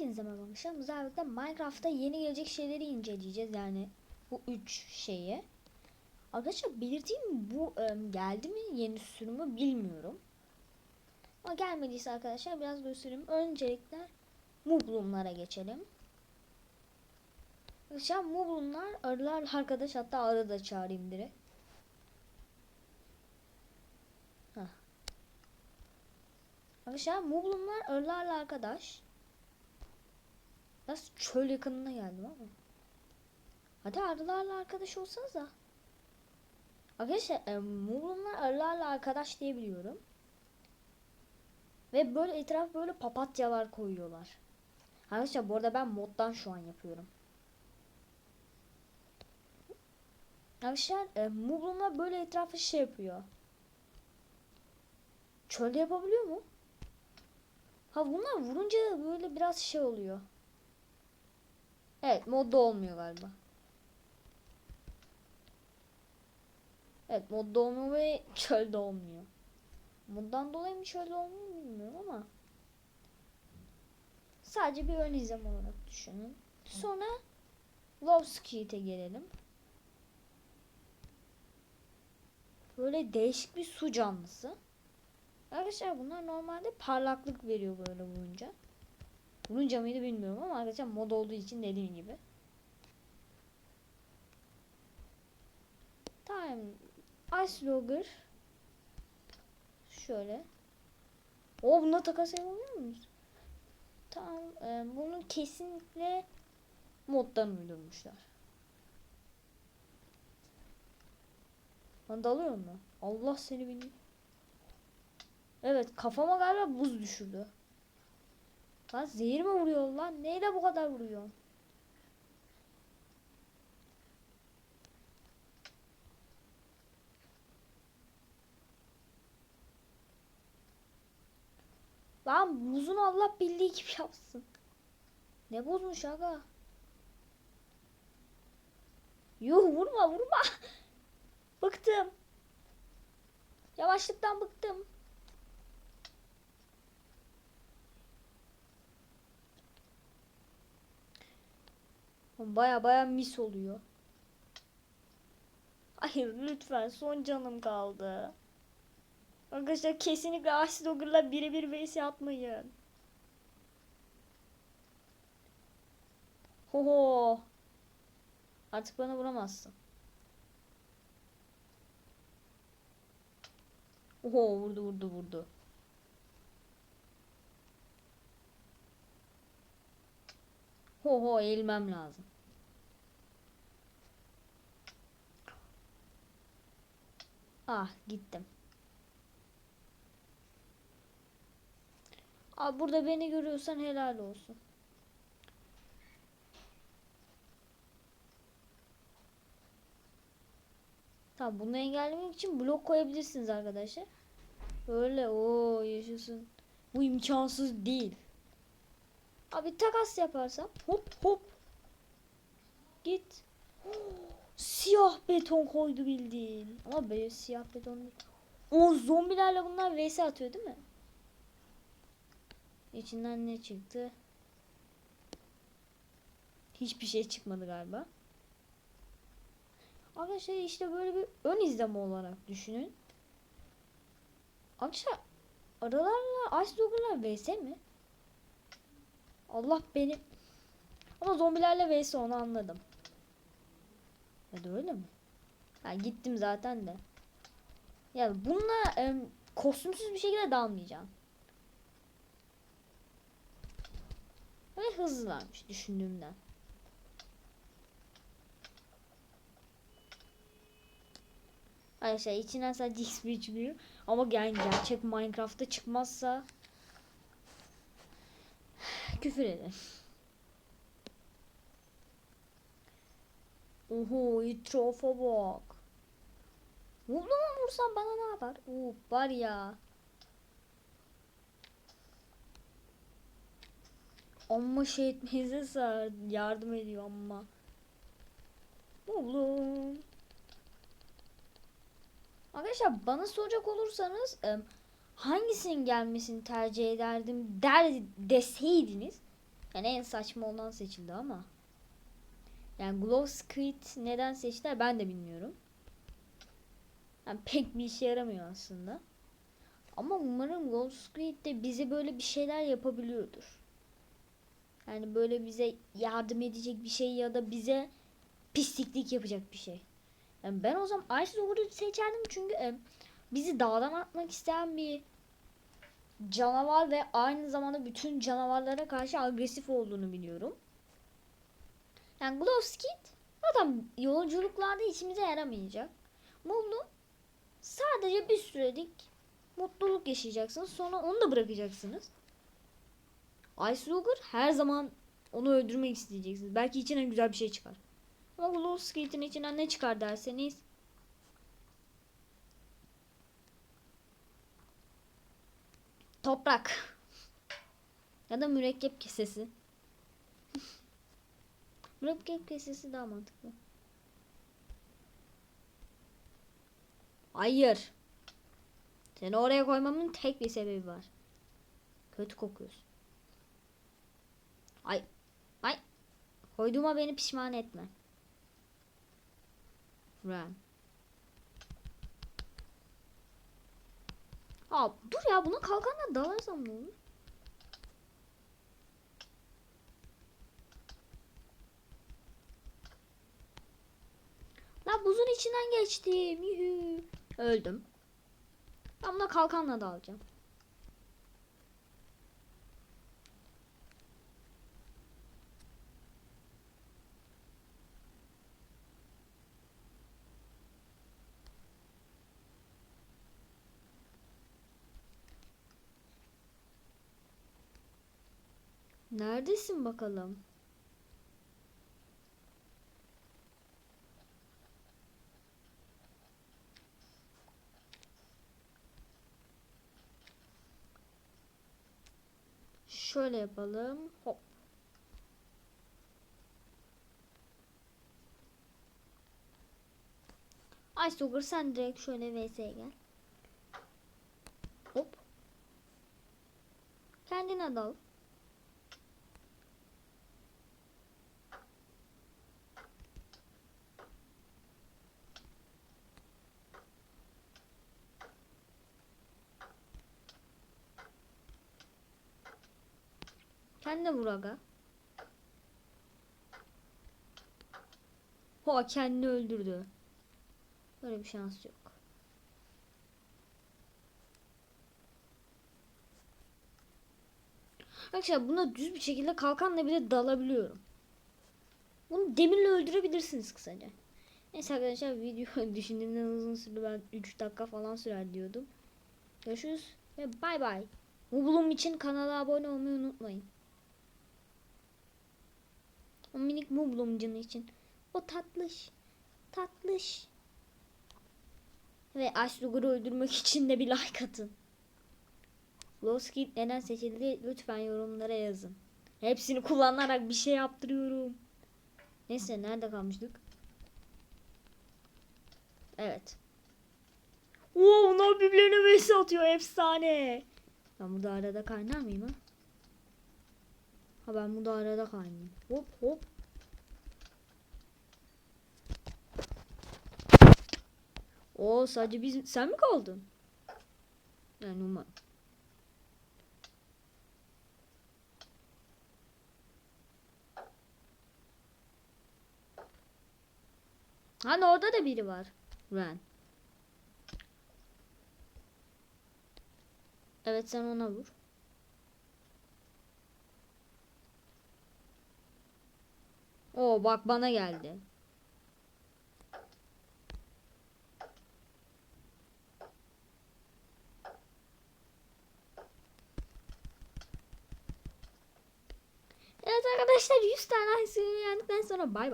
Hepinize merhaba arkadaşlar. Müzayede Minecraft'ta yeni gelecek şeyleri inceleyeceğiz yani bu üç şeyi. Arkadaşlar belirteyim bu e, geldi mi yeni sürümü bilmiyorum. Ama gelmediyse arkadaşlar biraz göstereyim. Öncelikle Mublumlara geçelim. Arkadaşlar Mublumlar arılar arkadaş hatta arı da çağırayım direkt. Arkadaşlar Mublumlar arılarla arkadaş. Biraz çöl yakınına geldim ama. Hadi arılarla arkadaş olsanız da. Arkadaşlar e, Mublumlar arılarla arkadaş diye biliyorum. Ve böyle etraf böyle papatyalar koyuyorlar. Arkadaşlar bu arada ben moddan şu an yapıyorum. Arkadaşlar e, Mublumlar böyle etrafı şey yapıyor. Çölde yapabiliyor mu? Ha bunlar vurunca böyle biraz şey oluyor. Evet modda olmuyor galiba. Evet modda olmuyor ve çölde olmuyor. Moddan dolayı mı çölde olmuyor bilmiyorum ama. Sadece bir ön izlem olarak düşünün. Sonra Love Street'e gelelim. Böyle değişik bir su canlısı. Arkadaşlar bunlar normalde parlaklık veriyor böyle vurunca. Vurunca mıydı bilmiyorum ama arkadaşlar mod olduğu için dediğim gibi. Tamam. Ice Logger. Şöyle. O buna takas yapabiliyor muyuz? Tamam. E, bunu kesinlikle moddan uydurmuşlar. Lan dalıyor mu? Allah seni bilmiyor. Evet kafama galiba buz düşürdü. Lan zehir mi vuruyor lan? Neyle bu kadar vuruyor? Lan buzun Allah bildiği gibi yapsın. Ne bozmuş aga? Yuh vurma vurma. Bıktım. Yavaşlıktan bıktım. Baya baya mis oluyor. Hayır lütfen son canım kaldı. Arkadaşlar kesinlikle Aşit Ogre'la birebir vs atmayın. Hoho. Artık bana vuramazsın. Oho vurdu vurdu vurdu. Ho ho eğilmem lazım. Ah gittim. Abi burada beni görüyorsan helal olsun. Tamam bunu engellemek için blok koyabilirsiniz arkadaşlar. Öyle o yaşasın. Bu imkansız değil. Abi takas yaparsam hop hop. Git. Siyah beton koydu bildiğin. Ama böyle siyah beton. O zombilerle bunlar vs atıyor değil mi? İçinden ne çıktı? Hiçbir şey çıkmadı galiba. Arkadaşlar işte böyle bir ön izleme olarak düşünün. Arkadaşlar aralarla Ice Dogger'lar vs mi? Allah beni. Ama zombilerle vs onu anladım. Ya da öyle mi? Ha gittim zaten de. Ya bununla e, kostümsüz bir şekilde dalmayacağım. Ve hızlılarmış düşündüğümden. Arkadaşlar içinden sadece XP çıkıyor. Ama yani gerçek Minecraft'ta çıkmazsa küfür ederim. Oho etrafa bak. Mubluma vursam bana ne yapar? Oo var ya. Amma şey etmeyize sar yardım ediyor amma. Mublum. Arkadaşlar bana soracak olursanız hangisinin gelmesini tercih ederdim der deseydiniz Yani en saçma olan seçildi ama. Yani Glow Squid neden seçtiler ben de bilmiyorum. Yani pek bir işe yaramıyor aslında. Ama umarım Glow Squid de bize böyle bir şeyler yapabiliyordur. Yani böyle bize yardım edecek bir şey ya da bize pisliklik yapacak bir şey. Yani ben o zaman Ice Ogre'u seçerdim çünkü e, bizi dağdan atmak isteyen bir canavar ve aynı zamanda bütün canavarlara karşı agresif olduğunu biliyorum. Yani Glowskid zaten yolculuklarda içimize yaramayacak. Mumlu sadece bir sürelik mutluluk yaşayacaksınız. Sonra onu da bırakacaksınız. Ice Logger her zaman onu öldürmek isteyeceksiniz. Belki içinden güzel bir şey çıkar. Ama Glowskid'in içinden ne çıkar derseniz Toprak. Ya da mürekkep kesesi. mürekkep kesesi daha mantıklı. Hayır. Seni oraya koymamın tek bir sebebi var. Kötü kokuyorsun. Ay. Ay. Koyduğuma beni pişman etme. Run. Aa, dur ya buna kalkanla dalarsam ne olur? La buzun içinden geçtim. Yuhu. Öldüm. Ben buna kalkanla dalacağım. Neredesin bakalım? Şöyle yapalım. Hop. Ay Sugar sen direkt şöyle VS'ye gel. Hop. Kendine dal. Kendine vur aga. Ho kendini öldürdü. Böyle bir şans yok. Arkadaşlar buna düz bir şekilde kalkanla bile dalabiliyorum. Bunu demirle öldürebilirsiniz kısaca. Neyse arkadaşlar video düşündüğümden uzun sürdü. Ben 3 dakika falan sürer diyordum. Görüşürüz ve bay bay. Mubulum için kanala abone olmayı unutmayın. O minik mublumcun için. O tatlış. Tatlış. Ve Aşlugur'u öldürmek için de bir like atın. Loskit neden seçildi lütfen yorumlara yazın. Hepsini kullanarak bir şey yaptırıyorum. Neyse nerede kalmıştık? Evet. Oo, onlar birbirlerine vs atıyor efsane. Ben burada arada kaynar mıyım ha? Ha ben burada arada kaynayayım. Hop hop. O sadece biz sen mi kaldın? Yani umarım. Hani orada da biri var. Ren. Evet sen ona vur. Oo bak bana geldi. Evet arkadaşlar 100 tane cream yendikten sonra bay bay.